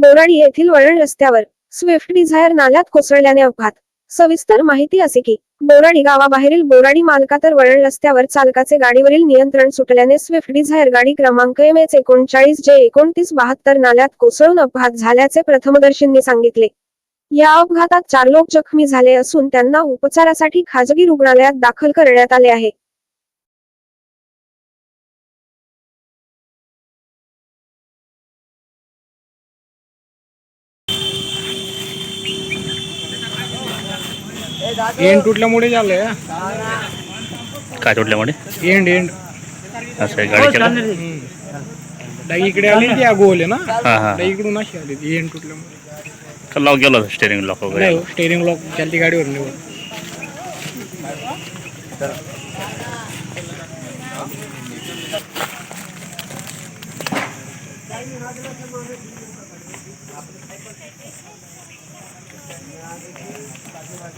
बोराडी येथील वळण रस्त्यावर स्विफ्ट डिझायर नाल्यात कोसळल्याने अपघात. सविस्तर माहिती असे की बोराडी गावाबाहेरील बोराडी मालकातर वळण रस्त्यावर चालकाचे गाडीवरील नियंत्रण सुटल्याने स्विफ्ट डिझायर गाडी क्रमांक एम एच एकोणचाळीस जे एकोणतीस बहात्तर नाल्यात कोसळून अपघात झाल्याचे प्रथमदर्शींनी सांगितले. या अपघातात चार लोक जखमी झाले असून त्यांना उपचारासाठी खाजगी रुग्णालयात दाखल करण्यात आले आहे. एंड तुटल्यामुळे झालंय काय तुटल्यामुळे? End end. असं आहे, इकडे आली ती गोल आहे ना? इकडून अशी आली ती एंड तुटल्यामुळे. लॉक गेलो स्टेरिंग लॉक वगैरे? नाही स्टेरिंग लॉक चालती गाडीवर निवड